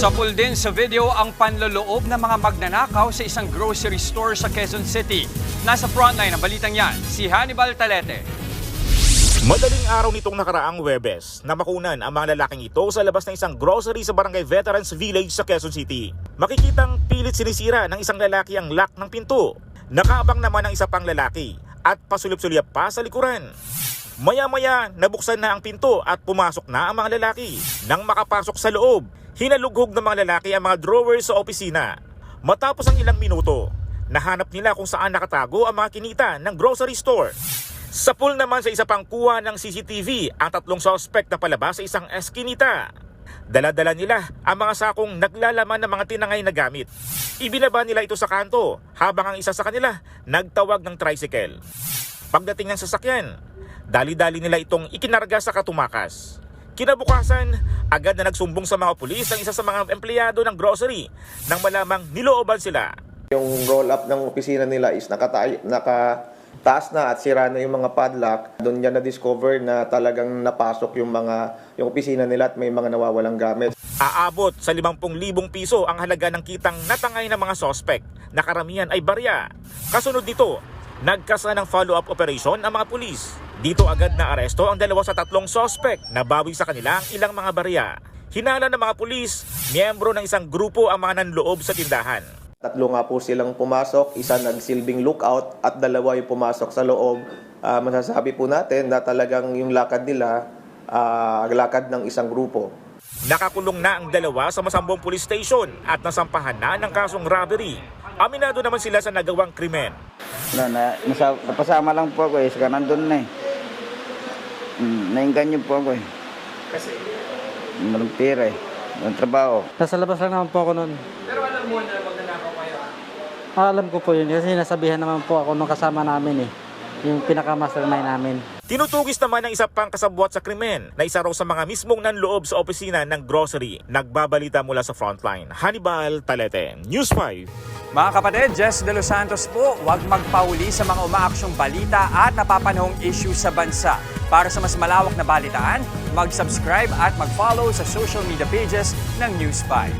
Sapul din sa video ang panloloob ng mga magnanakaw sa isang grocery store sa Quezon City. Nasa frontline ng balitang yan, si Hannibal Talete. Madaling araw nitong nakaraang Webes na makunan ang mga lalaking ito sa labas ng isang grocery sa Barangay Veterans Village sa Quezon City. Makikitang pilit sinisira ng isang lalaki ang lock ng pinto. Nakaabang naman ang isa pang lalaki at pasulip-sulyap pa sa likuran. Maya-maya, nabuksan na ang pinto at pumasok na ang mga lalaki. Nang makapasok sa loob, hinalughog ng mga lalaki ang mga drawers sa opisina. Matapos ang ilang minuto, nahanap nila kung saan nakatago ang mga kinita ng grocery store. Sa pool naman sa isa pang kuha ng CCTV ang tatlong suspect na palabas sa isang eskinita. Dala-dala nila ang mga sakong naglalaman ng mga tinangay na gamit. Ibinaba nila ito sa kanto habang ang isa sa kanila nagtawag ng tricycle. Pagdating ng sasakyan, dali-dali nila itong ikinarga sa katumakas. Kinabukasan, agad na nagsumbong sa mga pulis ang isa sa mga empleyado ng grocery nang malamang nilooban sila. Yung roll-up ng opisina nila is nakatay, nakataas na at sira na yung mga padlock. Doon niya na-discover na talagang napasok yung mga yung opisina nila at may mga nawawalang gamit. Aabot sa 50,000 piso ang halaga ng kitang natangay ng mga sospek na karamihan ay barya. Kasunod nito, nagkasa ng follow-up operation ang mga pulis. Dito agad na aresto ang dalawa sa tatlong sospek na bawi sa kanila ang ilang mga barya. Hinala ng mga pulis, miyembro ng isang grupo ang mga nanloob sa tindahan. Tatlo nga po silang pumasok, isa nagsilbing lookout at dalawa yung pumasok sa loob. Ah, masasabi po natin na talagang yung lakad nila, ah, lakad ng isang grupo. Nakakulong na ang dalawa sa Masambong Police Station at nasampahan na ng kasong robbery. Aminado naman sila sa nagawang krimen. No, na, nasa, napasama lang po ako eh, saka nandun na eh. Mm, nainganyo po ako eh. Kasi? Walang pera eh. Walang trabaho. Nasa labas lang naman po ako noon. Pero alam mo na magnanakaw kayo? alam ko po yun kasi nasabihan naman po ako nung kasama namin eh. Yung pinaka-mastermind namin. Tinutugis naman ng isa pang kasabwat sa krimen na isa raw sa mga mismong nanloob sa opisina ng grocery. Nagbabalita mula sa frontline. Hannibal Talete, News 5. Mga kapatid, Jess De Los Santos po, huwag magpauli sa mga umaaksyong balita at napapanahong issue sa bansa. Para sa mas malawak na balitaan, mag-subscribe at mag-follow sa social media pages ng News 5.